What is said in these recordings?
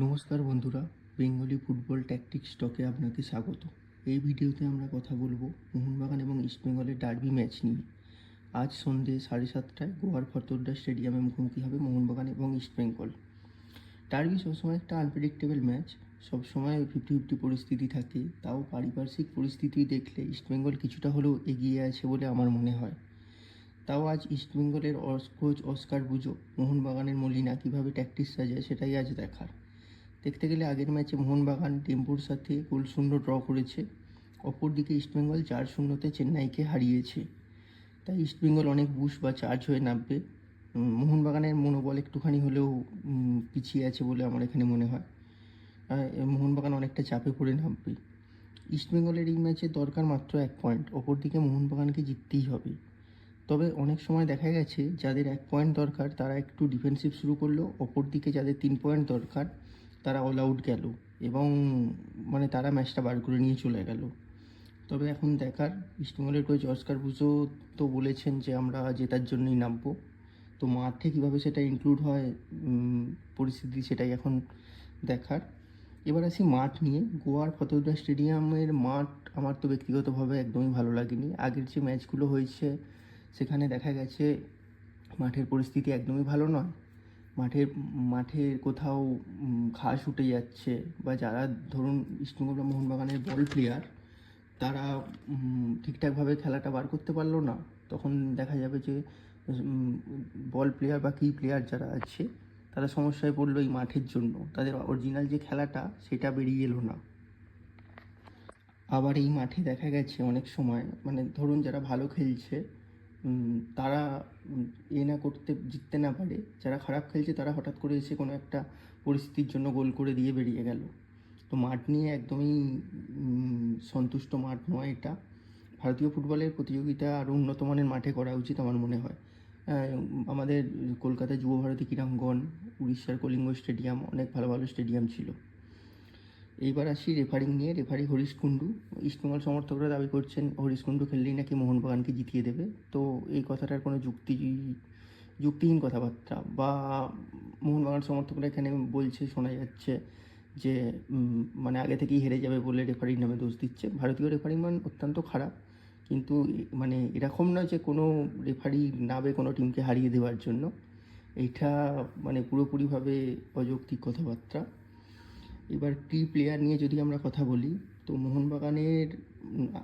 নমস্কার বন্ধুরা, Bengali football tactics স্টকে আপনাকে স্বাগত। এই ভিডিওতে আমরা কথা বলব মোহনবাগান এবং ইস্টবেঙ্গলের ডার্বি ম্যাচ নিয়ে। আজ সন্ধে সাড়ে সাতটায় গোয়ার ফতোরডা স্টেডিয়ামে মুখোমুখি হবে মোহনবাগান এবং ইস্টবেঙ্গল ডার্বি সবসময় একটা আনপ্রেডিক্টেবল ম্যাচ সবসময় ফিফটি ফিফটি পরিস্থিতি থাকে, তাও পারিপার্শ্বিক পরিস্থিতি দেখলে ইস্টবেঙ্গল কিছুটা হলেও এগিয়ে আছে বলে আমার মনে হয়। তাও আজ ইস্টবেঙ্গলের কোচ অস্কার বুজো মোহনবাগানের মলিনা কীভাবে ট্যাকটিস সাজায় সেটাই আজ দেখার। দেখতে গেলে আগের ম্যাচে মোহনবাগান টেম্পুর সাথে গোল শূন্য ড্র করেছে। অপরদিকে ইস্টবেঙ্গল চার শূন্যতে চেন্নাইকে হারিয়েছে। তাই ইস্টবেঙ্গল অনেক বুশ বা চার্জ হয়ে নামবে। মোহনবাগানের মনোবল একটুখানি হলেও পিছিয়ে আছে বলে আমার এখানে মনে হয়। মোহনবাগান অনেকটা চাপে পড়ে নামবে। ইস্টবেঙ্গলের এই ম্যাচে দরকার মাত্র এক পয়েন্ট। অপরদিকে মোহনবাগানকে জিততেই হবে। তবে অনেক সময় দেখা গেছে, যাদের এক পয়েন্ট দরকার, তারা একটু ডিফেন্সিভ শুরু করল। অপরদিকে যাদের তিন পয়েন্ট দরকার তারা অল আউট গেল এবং মানে তারা ম্যাচটা বার করে নিয়ে চলে গেল। তবে এখন দেখার ইস্টবেঙ্গলের কোচ অস্কার বুজো তো বলেছেন যে আমরা জেতার জন্যই নামবো। তো মাঠে কীভাবে সেটা ইনক্লুড হয় পরিস্থিতি সেটাই এখন দেখার। এবার আসি মাঠ নিয়ে। গোয়ার ফতোরদা স্টেডিয়ামের মাঠ আমার তো ব্যক্তিগতভাবে একদমই ভালো লাগেনি। আগের যে ম্যাচগুলো হয়েছে, সেখানে দেখা গেছে মাঠের পরিস্থিতি একদমই ভালো নয়। মাঠের মাঠে কোথাও ঘাস উঠে যাচ্ছে বা যারা ধরুন ইস্টবেঙ্গল মোহনবাগানের বল প্লেয়ার তারা ঠিকঠাকভাবে খেলাটা বার করতে পারল না। তখন দেখা যাবে যে বল প্লেয়ার বা কি প্লেয়ার যারা আছে, তারা সমস্যায় পড়ল এই মাঠের জন্য। তাদের অরিজিনাল যে খেলাটা, সেটা বেরিয়ে এলো না। আবার এই মাঠে দেখা গেছে অনেক সময় মানে ধরুন যারা ভালো খেলছে তারা এ না করতে, জিততে না পারে, যারা খারাপ খেলছে তারা হঠাৎ করে এসে কোনো একটা পরিস্থিতির জন্য গোল করে দিয়ে বেরিয়ে গেল। তো মাঠ নিয়ে একদমই সন্তুষ্ট মাঠ নয় এটা। ভারতীয় ফুটবলের প্রতিযোগিতা আরও উন্নত মানের মাঠে করা উচিত আমার মনে হয়। আমাদের কলকাতায় যুব ভারতী ক্রীড়াঙ্গন, উড়িষ্যার কলিঙ্গ স্টেডিয়াম, অনেক ভালো ভালো স্টেডিয়াম ছিল। এইবার আসি রেফারিং নিয়ে রেফারি হরিশ কুণ্ডু। ইস্টবেঙ্গল সমর্থকরা দাবি করছেন, হরিশ কুণ্ডু খেললেই নাকি মোহনবাগানকে জিতিয়ে দেবে। তো এই কথাটার কোনো যুক্তি, যুক্তিহীন কথাবার্তা বা মোহনবাগান সমর্থকরা এখানে বলছে, শোনা যাচ্ছে যে মানে আগে থেকেই হেরে যাবে বলে রেফারির নামে দোষ দিচ্ছে। ভারতীয় রেফারিং মান অত্যন্ত খারাপ। কিন্তু মানে এরকম না যে কোনো রেফারি নাবে কোনো টিমকে হারিয়ে দেওয়ার জন্য। এইটা মানে পুরোপুরিভাবে অযৌক্তিক কথাবার্তা। এবার কি প্লেয়ার নিয়ে যদি আমরা কথা বলি তো মোহনবাগানের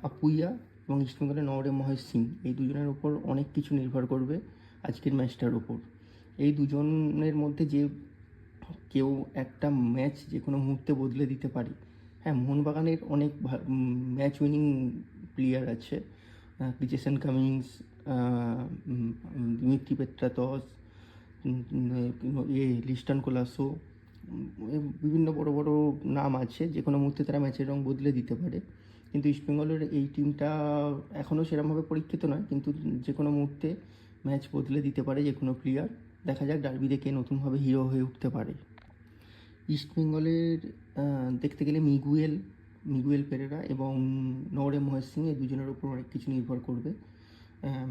আপুইয়া এবং ইস্টবেঙ্গলের নবরে মহেশ সিং এই দুজনের ওপর অনেক কিছু নির্ভর করবে আজকের ম্যাচটার ওপর। এই দুজনের মধ্যে যে কেউ একটা ম্যাচ যে কোনো মুহূর্তে বদলে দিতে পারে। হ্যাঁ মোহনবাগানের অনেক ম্যাচ উইনিং প্লেয়ার আছে। ক্রিচেসন কামিংস দিমিত্রি উম, এ লিস্টন কোলাসো বিভিন্ন বড় বড় নাম আছে, যে কোনো মুহূর্তে তারা ম্যাচের রং বদলে দিতে পারে। কিন্তু ইস্টবেঙ্গলের এই টিমটা এখনও সেরকমভাবে পরীক্ষিত নয়, কিন্তু যে কোনো মুহূর্তে ম্যাচ বদলে দিতে পারে যে কোনো প্লেয়ার দেখা যাক ডার্বি দেখে নতুনভাবে হিরো হয়ে উঠতে পারে। ইস্টবেঙ্গলের দেখতে গেলে মিগুয়েল মিগুয়েল পেরেরা এবং নওরে মহেশ সিং এই দুজনের উপর অনেক কিছু নির্ভর করবে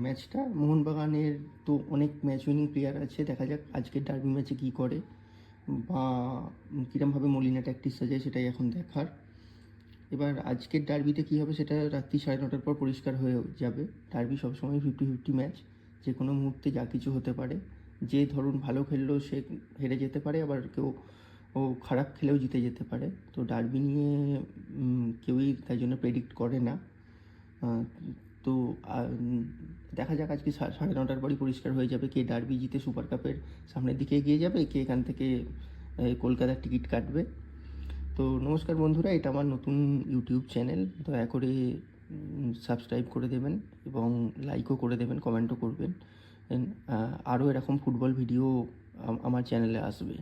ম্যাচটা। মোহনবাগানের তো অনেক ম্যাচ উইনিং প্লেয়ার আছে, দেখা যাক আজকের ডার্বি ম্যাচে কী করে। বা কীরমভাবে মলিনা ট্যাকটিস সাজায় সেটাই এখন দেখার। এবার আজকের ডার্বিতে কী হবে সেটা রাত্রি সাড়ে নটার পর পরিষ্কার হয়ে যাবে। ডার্বি সবসময় ফিফটি ফিফটি ম্যাচ যে কোনো মুহূর্তে যা কিছু হতে পারে। যে ধরুন ভালো খেললো, সে হেরে যেতে পারে, আবার কেউ, ও খারাপ খেলেও জিতে যেতে পারে। তো ডার্বি নিয়ে কেউই তাই জন্য প্রেডিক্ট করে না। তো দেখা যাক আজকে সাড়ে নটার পরই পরিষ্কার হয়ে যাবে কে ডার্বি জিতে সুপার কাপের সামনের দিকে এগিয়ে যাবে, কে এখান থেকে কলকাতার টিকিট কাটবে। তো, নমস্কার বন্ধুরা, এটা আমার নতুন ইউটিউব চ্যানেল দয়া করে সাবস্ক্রাইব করে দেবেন এবং লাইকও করে দেবেন কমেন্টও করবেন। আরও এরকম ফুটবল ভিডিও আমার চ্যানেলে আসবে।